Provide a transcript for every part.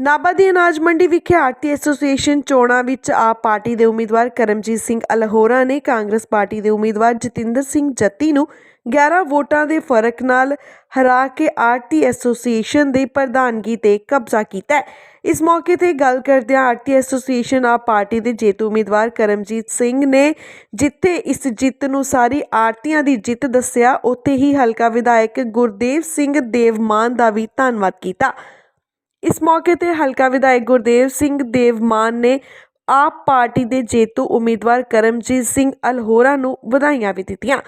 ਨਾਭਾ ਦੀ ਅਨਾਜ ਮੰਡੀ ਵਿਖੇ ਆੜਤੀ ਐਸੋਸੀਏਸ਼ਨ ਚੋਣਾਂ ਵਿੱਚ ਆਪ ਪਾਰਟੀ ਦੇ ਉਮੀਦਵਾਰ ਕਰਮਜੀਤ ਸਿੰਘ ਅਲਹੋਰਾ ਨੇ ਕਾਂਗਰਸ ਪਾਰਟੀ ਦੇ ਉਮੀਦਵਾਰ ਜਤਿੰਦਰ ਸਿੰਘ ਜੱਤੀ ਨੂੰ 11 ਵੋਟਾਂ ਦੇ ਫ਼ਰਕ ਨਾਲ ਹਰਾ ਕੇ ਆੜਤੀ ਐਸੋਸੀਏਸ਼ਨ ਦੇ ਪ੍ਰਧਾਨਗੀ ਤੇ ਕਬਜ਼ਾ ਕੀਤਾ ਹੈ। ਇਸ ਮੌਕੇ ਤੇ ਗੱਲ ਕਰਦਿਆਂ ਆੜਤੀ ਐਸੋਸੀਏਸ਼ਨ ਆਪ ਪਾਰਟੀ ਦੇ ਜੇਤੂ ਉਮੀਦਵਾਰ ਕਰਮਜੀਤ ਸਿੰਘ ਨੇ ਜਿੱਥੇ ਇਸ ਜਿੱਤ ਨੂੰ ਸਾਰੀ ਆੜਤੀਆਂ ਦੀ ਜਿੱਤ ਦੱਸਿਆ, ਉੱਥੇ ਹੀ ਹਲਕਾ ਵਿਧਾਇਕ ਗੁਰਦੇਵ ਸਿੰਘ ਦੇਵਮਾਨ ਦਾ ਵੀ ਧੰਨਵਾਦ ਕੀਤਾ। ਇਸ ਮੌਕੇ ਤੇ ਹਲਕਾ ਵਿਧਾਇਕ ਗੁਰਦੇਵ ਸਿੰਘ ਦੇਵਮਾਨ ਨੇ ਆਪ ਪਾਰਟੀ ਦੇ ਜੇਤੂ ਉਮੀਦਵਾਰ ਕਰਮਜੀਤ ਸਿੰਘ ਅਲਹੋਰਾ ਨੂੰ ਵਧਾਈਆਂ ਵੀ ਦਿੱਤੀਆਂ।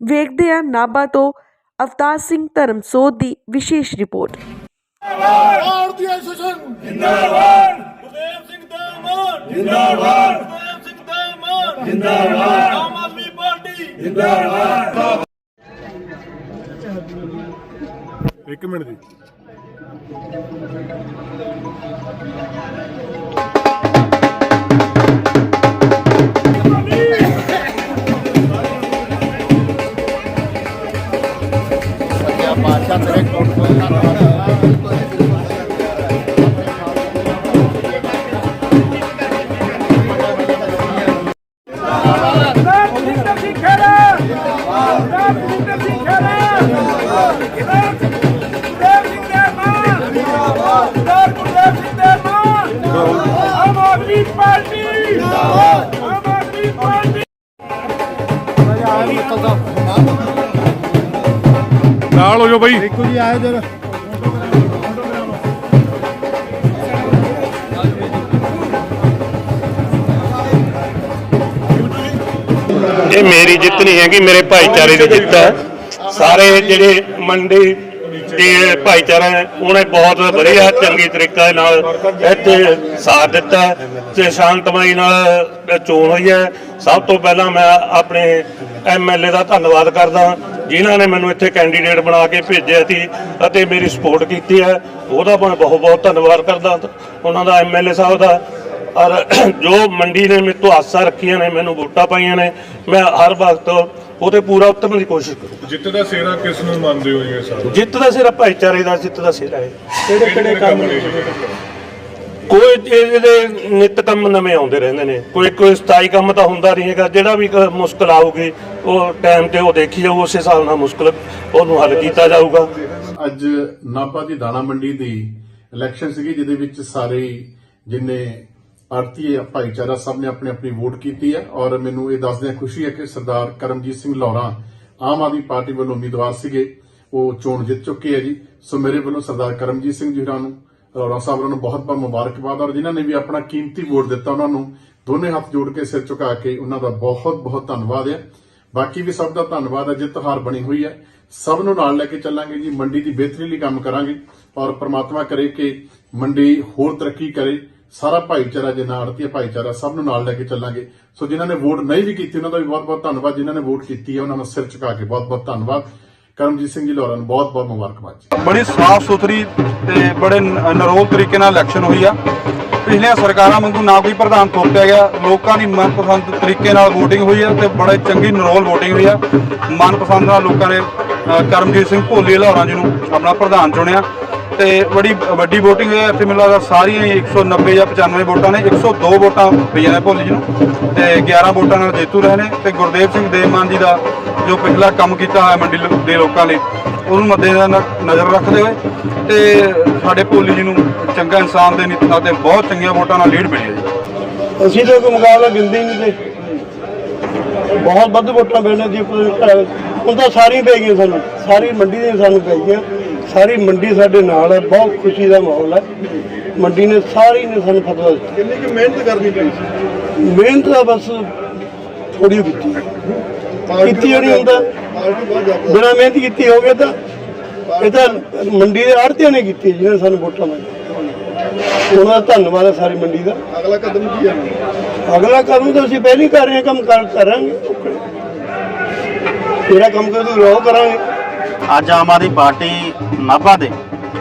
ਵੇਖਦੇ ਹਾਂ ਨਾਭਾ ਤੋਂ ਅਵਤਾਰ ਸਿੰਘ ਧਰਮਸੋਤ ਦੀ ਵਿਸ਼ੇਸ਼ ਰਿਪੋਰਟ। ਭਾਰਤੀ ਐਸੋਸੀਏਸ਼ਨ! ਜਿੰਦਾਬਾਦ! ਗੁਰਦੇਵ ਸਿੰਘ ਦਾ ਮਾਨ! ਜਿੰਦਾਬਾਦ! ਗੁਰਦੇਵ ਸਿੰਘ ਦਾ ਮਾਨ! ਜਿੰਦਾਬਾਦ! ਆਮ ਆਦਮੀ ਪਾਰਟੀ! ਇੱਕ ਮਿੰਟ ਜੀ। ਗੁਰਦੇਵ ਸਿੰਘ ਖੇੜਾ ਗੁਰਦੇਵ ਸਿੰਘ ਜਾਓ ਬਾਈ। ਦੇਖੋ ਜੀ ਆਏ ਜਰਾ। ਇਹ ਮੇਰੀ ਜਿੱਤ ਨਹੀਂ ਹੈਗੀ ਮੇਰੇ ਭਾਈਚਾਰੇ ਦੀ ਜਿੱਤ ਹੈ। ਸਾਰੇ ਜਿਹੜੇ ਮੰਡੀ ਦੇ ਭਾਈਚਾਰਾ ਉਹਨੇ ਬਹੁਤ ਵਧੀਆ ਚੰਗੀ ਤਰੀਕੇ ਨਾਲ ਇੱਥੇ ਸਾਥ ਦਿੱਤਾ ਤੇ ਸ਼ਾਂਤਮਈ ਨਾਲ ਚੋਣ ਹੋਈ ਹੈ। ਸਭ ਤੋਂ ਪਹਿਲਾਂ ਮੈਂ ਆਪਣੇ ਐਮਐਲਏ ਦਾ ਧੰਨਵਾਦ ਕਰਦਾ। ਜਿਨ੍ਹਾਂ ਨੇ ਮੈਨੂੰ ਇੱਥੇ ਕੈਂਡੀਡੇਟ ਬਣਾ ਕੇ ਭੇਜਿਆ ਸੀ ਅਤੇ ਮੇਰੀ ਸਪੋਰਟ ਕੀਤੀ ਹੈ ਉਹਦਾ ਮੈਂ ਬਹੁਤ ਬਹੁਤ ਧੰਨਵਾਦ ਕਰਦਾ। ਉਹਨਾਂ ਦਾ ਐਮਐਲਏ ਸਾਹਿਬ ਦਾ। ਔਰ ਜੋ ਮੰਡੀ ਨੇ ਮੇਰੇ ਤੋਂ ਆਸਾਂ ਰੱਖੀਆਂ ਨੇ ਮੈਨੂੰ ਵੋਟਾਂ ਪਾਈਆਂ ਨੇ ਮੈਂ ਹਰ ਵਕਤ ਉਹਤੇ ਪੂਰਾ ਉਤਰਨ ਦੀ ਕੋਸ਼ਿਸ਼ ਕਰੂੰ ਜਿੱਤ ਦਾ ਸੇਰਾ ਕਿਸ ਨੂੰ ਮੰਨਦੇ ਹੋ ਜੀ ਸਾਰਾ? ਜਿੱਤ ਦਾ ਸਿਰ ਭਾਈਚਾਰੇ ਦਾ ਜਿੱਤ ਦਾ ਸਿਰ ਹੈ ਕਿਹੜੇ ਕਿਹੜੇ ਕੰਮ ਨੇ? ਕੋਈ ਇਹਦੇ ਨਿਤ ਕੰਮ ਨਵੇਂ ਆਉਂਦੇ ਰਹਿੰਦੇ ਨੇ। ਕੋਈ ਕੋਈ ਸਥਾਈ ਕੰਮ ਤਾਂ ਹੁੰਦਾ ਨਹੀਂ ਹੈਗਾ। ਜਿਹੜਾ ਵੀ ਮੁਸ਼ਕਲ ਆਊਗੀ, ਉਹ ਟਾਈਮ ਤੇ ਉਹ ਦੇਖੀ ਜਾਊ, ਉਸ ਹਿਸਾਬ ਨਾਲ ਮੁਸ਼ਕਲ ਉਹਨੂੰ ਹੱਲ ਕੀਤਾ ਜਾਊਗਾ। ਅੱਜ ਨਾਪਾ ਦੀ ਦਾਣਾ ਮੰਡੀ ਦੀ ਇਲੈਕਸ਼ਨ ਸੀਗੀ, ਜਿਹਦੇ ਵਿੱਚ ਸਾਰੇ ਜਿੰਨੇ ਆਰਤੀ ਭਾਈਚਾਰਾ ਸਭ ਨੇ ਆਪਣੀ ਆਪਣੀ ਵੋਟ ਕੀਤੀ ਹੈ। ਔਰ ਮੈਨੂੰ ਇਹ ਦੱਸਦਿਆਂ ਖੁਸ਼ੀ ਹੈ ਕਿ ਸਰਦਾਰ ਕਰਮਜੀਤ ਸਿੰਘ ਲੌਰਾ ਆਮ ਆਦਮੀ ਪਾਰਟੀ ਵੱਲੋਂ ਉਮੀਦਵਾਰ ਸੀਗੇ। ਉਹ ਚੋਣ ਜਿੱਤ ਚੁੱਕੇ ਹੈ ਜੀ। ਸੋ ਮੇਰੇ ਵੱਲੋਂ ਸਰਦਾਰ ਕਰਮਜੀਤ ਸਿੰਘ ਜੀ ਨੂੰ ਲੌਰਾ ਸਾਹਿਬ ਨੂੰ ਬਹੁਤ ਬਹੁਤ ਮੁਬਾਰਕਬਾਦ ਔਰ ਜਿਨ੍ਹਾਂ ਨੇ ਵੀ ਆਪਣਾ ਕੀਮਤੀ ਵੋਟ ਦਿੱਤਾ ਉਹਨਾਂ ਨੂੰ, ਦੋਨੇ ਹੱਥ ਜੋੜ ਕੇ ਸਿਰ ਝੁਕਾ ਕੇ ਉਹਨਾਂ ਦਾ ਬਹੁਤ ਬਹੁਤ ਧੰਨਵਾਦ ਹੈ। ਬਾਕੀ ਵੀ ਸਭ ਦਾ ਧੰਨਵਾਦ ਹੈ, ਜਿੱਤ ਹਾਰ ਬਣੀ ਹੋਈ ਹੈ। ਸਭ ਨੂੰ ਨਾਲ ਲੈ ਕੇ ਚੱਲਾਂਗੇ ਜੀ, ਮੰਡੀ ਦੀ ਬਿਹਤਰੀ ਲਈ ਕੰਮ ਕਰਾਂਗੇ ਔਰ ਪ੍ਰਮਾਤਮਾ ਕਰੇ ਕਿ ਮੰਡੀ ਹੋਰ ਤਰੱਕੀ ਕਰੇ। ਸਾਰਾ ਭਾਈਚਾਰਾ ਜਿਨ੍ਹਾਂ ਆੜਤੀ ਭਾਈਚਾਰਾ ਸਭ ਨੂੰ ਨਾਲ ਲੈ ਕੇ ਚੱਲਾਂਗੇ। ਸੋ ਜਿਨ੍ਹਾਂ ਨੇ ਵੋਟ ਨਹੀਂ ਵੀ ਕੀਤੀ, ਉਹਨਾਂ ਦਾ ਵੀ ਬਹੁਤ ਬਹੁਤ ਧੰਨਵਾਦ। ਜਿਨ੍ਹਾਂ ਨੇ ਵੋਟ ਕੀਤੀ ਹੈ, ਉਹਨਾਂ ਨੂੰ ਸਿਰ ਝੁਕਾ ਕੇ ਬਹੁਤ ਬਹੁਤ ਧੰਨਵਾਦ। ਕਰਮਜੀਤ ਸਿੰਘ ਜੀ ਲੋਰਾਂ ਨੂੰ ਬਹੁਤ ਬਹੁਤ ਮੁਬਾਰਕਬਾਦ ਜੀ। ਬੜੀ ਸਾਫ਼ ਸੁਥਰੀ ਤੇ ਬੜੇ ਨਰੋਲ ਤਰੀਕੇ ਨਾਲ ਇਲੈਕਸ਼ਨ ਹੋਈ ਆ। ਪਿਛਲੀਆਂ ਸਰਕਾਰਾਂ ਵਾਂਗੂ ਨਾ ਕੋਈ ਪ੍ਰਧਾਨ ਥੋਪਿਆ ਗਿਆ। ਲੋਕਾਂ ਦੀ ਮਨਪਸੰਦ ਤਰੀਕੇ ਨਾਲ VOTING ਹੋਈ ਆ ਤੇ ਬੜੇ ਚੰਗੀ ਨਰੋਲ VOTING ਹੋਈ ਆ। ਮਨਪਸੰਦ ਨਾਲ ਲੋਕਾਂ ਨੇ ਕਰਮਜੀਤ ਸਿੰਘ ਭੋਲੇ ਲਾਹੌਰਾਂ ਜੀ ਨੂੰ ਆਪਣਾ ਪ੍ਰਧਾਨ ਚੁਣਿਆ। ਤੇ ਬੜੀ, ਵੱਡੀ VOTING ਹੋਈ ਆ। ਇੱਥੇ ਮੈਨੂੰ ਲੱਗਦਾ ਸਾਰੀਆਂ ਹੀ 190 ਜਾਂ 95 ਵੋਟਾਂ ਨੇ। 102 ਵੋਟਾਂ ਪਈਆਂ ਨੇ ਭੋਲੇ ਜੀ ਨੂੰ ਤੇ 11 ਵੋਟਾਂ ਨਾਲ ਜੇਤੂ ਰਹੇ ਨੇ। ਤੇ ਗੁਰਦੇਵ ਸਿੰਘ ਦੇਵਮਾਨ ਜੀ ਦਾ ਜੋ ਪਿਛਲਾ ਕੰਮ ਕੀਤਾ ਹੋਇਆ ਮੰਡੀ ਦੇ ਲੋਕਾਂ ਲਈ ਉਹਨੂੰ ਮੱਦੇ ਨਜ਼ਰ ਰੱਖਦੇ ਹੋਏ ਤੇ ਸਾਡੇ ਭੋਲੀ ਜੀ ਨੂੰ ਚੰਗਾ ਇਨਸਾਨ ਦੇ ਨਿੱਤਾ ਤੇ ਬਹੁਤ ਚੰਗੀਆਂ ਵੋਟਾਂ ਨਾਲ ਲੀਡ ਮਿਲੀ ਹੈ ਜੀ। ਅਸੀਂ ਤਾਂ ਕੋਈ ਮੁਕਾਬਲਾ ਗਿਣਦੇ ਨਹੀਂ ਤੇ ਬਹੁਤ ਵੱਧ ਵੋਟਾਂ ਮਿਲਣੇ ਦੀ ਉਹ ਤਾਂ ਸਾਰੀਆਂ ਪੈ ਗਈਆਂ ਸਾਨੂੰ। ਸਾਰੀ ਮੰਡੀ ਦੀਆਂ ਸਾਨੂੰ ਪੈ ਗਈਆਂ। ਸਾਰੀ ਮੰਡੀ ਸਾਡੇ ਨਾਲ ਹੈ। ਬਹੁਤ ਖੁਸ਼ੀ ਦਾ ਮਾਹੌਲ ਹੈ। ਮੰਡੀ ਨੇ ਸਾਰੀ ਨੇ ਸਾਨੂੰ ਫਤਵਾ ਦਿੱਤਾ। ਕਿੰਨੀ ਕਿ ਮਿਹਨਤ ਕਰਨੀ ਪਈ ਸੀ? ਮਿਹਨਤ ਦਾ ਬਸ ਥੋੜੀ ਕੀਤੀ। ਕੀਤੀ ਨਹੀਂ ਹੁੰਦਾ ਬਿਨਾਂ ਮਿਹਨਤ ਕੀਤੀ ਹੋਵੇ ਤਾਂ ਇਹ ਤਾਂ ਮੰਡੀ ਦੇ ਆੜਤੀਆਂ ਨੇ ਕੀਤੀ ਜਿਹਨੇ ਸਾਨੂੰ ਵੋਟਾਂ ਪਾਈਆਂ ਉਹਨਾਂ ਦਾ ਧੰਨਵਾਦ ਹੈ ਸਾਰੀ ਮੰਡੀ ਦਾ। ਅਗਲਾ ਕਦਮ ਕੀ ਹੈ? ਅਗਲਾ ਕੰਮ ਤਾਂ ਅਸੀਂ ਪਹਿਲਾਂ ਕਰ ਰਹੇ ਹਾਂ ਕੰਮ ਕਰ ਕਰਾਂਗੇ। ਜਿਹੜਾ ਕੰਮ ਕਰਦੇ ਰੋ ਕਰਾਂਗੇ। ਅੱਜ ਆਮ ਆਦਮੀ ਪਾਰਟੀ ਨਾਭਾ ਦੇ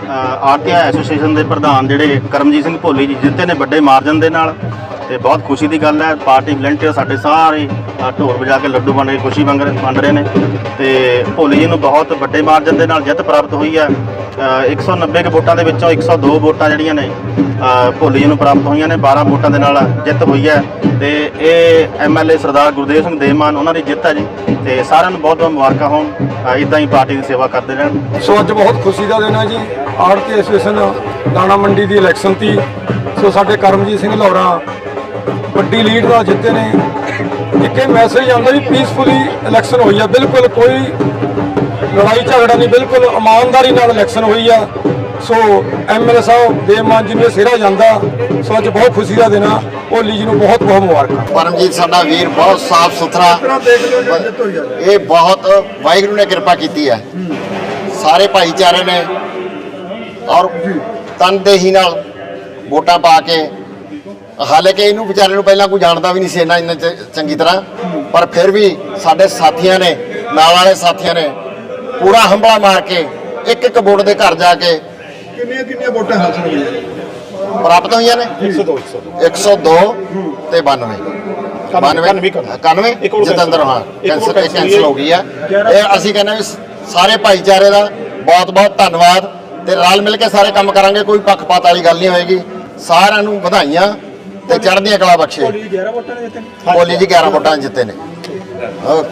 ਆਰਟੀਆ ਐਸੋਸੀਏਸ਼ਨ ਦੇ ਪ੍ਰਧਾਨ ਜਿਹੜੇ ਕਰਮਜੀਤ ਸਿੰਘ ਭੋਲੀ ਜੀ ਜਿੱਤੇ ਨੇ ਵੱਡੇ ਮਾਰਜਨ ਦੇ ਨਾਲ ਤੇ ਬਹੁਤ ਖੁਸ਼ੀ ਦੀ ਗੱਲ ਹੈ ਪਾਰਟੀ ਵਲੰਟੀਅਰ ਸਾਡੇ ਸਾਰੇ ਅ, ਢੋਲ ਵਜਾ ਕੇ ਲੱਡੂ ਵੰਡ ਕੇ ਖੁਸ਼ੀ ਮੰਗ ਰਹੇ ਵੰਡ ਰਹੇ ਨੇ। ਤੇ ਭੋਲੀ ਜੀ ਨੂੰ ਬਹੁਤ ਵੱਡੇ ਮਾਰਜਨ ਦੇ ਨਾਲ ਜਿੱਤ ਪ੍ਰਾਪਤ ਹੋਈ ਹੈ। ਅ, 190 ਕੁ ਵੋਟਾਂ ਦੇ ਵਿੱਚੋਂ 102 ਵੋਟਾਂ ਜਿਹੜੀਆਂ ਨੇ ਅ, ਭੋਲੀ ਜੀ ਨੂੰ ਪ੍ਰਾਪਤ ਹੋਈਆਂ ਨੇ 12 ਵੋਟਾਂ ਦੇ ਨਾਲ ਜਿੱਤ ਹੋਈ ਹੈ। ਤੇ ਇਹ ਐਮਐਲਏ ਸਰਦਾਰ ਗੁਰਦੇਵ ਸਿੰਘ ਦੇਮਾਨ ਉਹਨਾਂ ਦੀ ਜਿੱਤ ਹੈ ਜੀ। ਤੇ ਸਾਰਿਆਂ ਨੂੰ ਬਹੁਤ ਬਹੁਤ ਮੁਬਾਰਕਾਂ ਹੋਣ ਇਦਾਂ ਹੀ ਪਾਰਟੀ ਦੀ ਸੇਵਾ ਕਰਦੇ ਰਹਿਣ। ਸੋ ਅੱਜ ਬਹੁਤ ਖੁਸ਼ੀ ਦਾ ਦਿਨ ਹੈ ਜੀ। ਆੜਤੀ ਐਸੋਸੀਏਸ਼ਨ ਦਾਣਾ ਮੰਡੀ ਦੀ ਇਲੈਕਸ਼ਨ ਸੀ। ਸੋ ਸਾਡੇ ਕਰਮਜੀਤ ਸਿੰਘ ਲੌਰਾ ਵੱਡੀ ਲੀਡ ਨਾਲ ਜਿੱਤੇ ਨੇ। ਇੱਕ ਇਹ ਮੈਸੇਜ ਆਉਂਦਾ ਵੀ ਪੀਸਫੁਲੀ ਇਲੈਕਸ਼ਨ ਹੋਈ ਆ। ਬਿਲਕੁਲ ਕੋਈ ਲੜਾਈ ਝਗੜਾ ਨਹੀਂ, ਬਿਲਕੁਲ ਇਮਾਨਦਾਰੀ ਨਾਲ ਇਲੈਕਸ਼ਨ ਹੋਈ ਆ। ਸੋ ਐਮਐਲਏ ਸਾਹਿਬ ਦੇਵਮਾਨ ਜੀ ਨੂੰ ਸਿਹਰਾ ਜਾਂਦਾ। ਸੋ ਅੱਜ ਬਹੁਤ ਖੁਸ਼ੀ ਦਾ ਦਿਨ ਆ। ਓਲੀ ਜੀ ਨੂੰ ਬਹੁਤ ਬਹੁਤ ਮੁਬਾਰਕਾਂ। ਪਰਮਜੀਤ, ਸਾਡਾ ਵੀਰ ਬਹੁਤ ਸਾਫ਼ ਸੁਥਰਾ। ਇਹ ਬਹੁਤ ਵਾਹਿਗੁਰੂ ਨੇ ਕਿਰਪਾ ਕੀਤੀ ਹੈ। ਸਾਰੇ ਭਾਈਚਾਰੇ ਨੇ ਔਰ ਤਨਦੇਹੀ ਨਾਲ ਵੋਟਾਂ ਪਾ ਕੇ ਹਾਲਾਂਕਿ ਇਹਨੂੰ ਵਿਚਾਰੇ ਨੂੰ ਪਹਿਲਾਂ ਕੋਈ ਜਾਣਦਾ ਵੀ ਨਹੀਂ ਸੀ ਇੰਨਾ ਇੰਨਾ ਚ- ਚੰਗੀ ਤਰ੍ਹਾਂ। ਪਰ ਫਿਰ ਵੀ ਸਾਡੇ ਸਾਥੀਆਂ ਨੇ ਨਾਲ ਵਾਲੇ ਸਾਥੀਆਂ ਨੇ ਪੂਰਾ ਹੰਬਲਾ ਮਾਰ ਕੇ ਇੱਕ ਇੱਕ ਵੋਟ ਦੇ ਘਰ ਜਾ ਕੇ ਕਿੰਨੀਆਂ ਕਿੰਨੀਆਂ ਵੋਟਾਂ ਹਾਸਲ ਹੋਈਆਂ? ਪ੍ਰਾਪਤ ਹੋਈਆਂ ਨੇ? 102 102 ਤੇ 92 92 91 ਜਤਿੰਦਰ ਹਾਂ ਕੈਂਸਲ ਕੈਂਸਲ ਹੋ ਗਈ ਆ। ਇਹ ਅਸੀਂ ਕਹਿੰਦੇ ਵੀ ਸਾਰੇ ਭਾਈਚਾਰੇ ਦਾ ਬਹੁਤ ਬਹੁਤ ਧੰਨਵਾਦ ਤੇ ਰਲ ਮਿਲ ਕੇ ਸਾਰੇ ਕੰਮ ਕਰਾਂਗੇ ਕੋਈ ਪੱਖਪਾਤ ਵਾਲੀ ਗੱਲ ਨਹੀਂ ਹੋਏਗੀ। ਸਾਰਿਆਂ ਨੂੰ ਵਧਾਈਆਂ। ਤੇ ਚੜ੍ਹਦੀਆਂ ਕਲਾ ਬਖਸ਼ੇ। ਬੋਲੀ ਜੀ 11 ਵੋਟਾਂ ਜਿੱਤੇ ਨੇ। ਓਕੇ।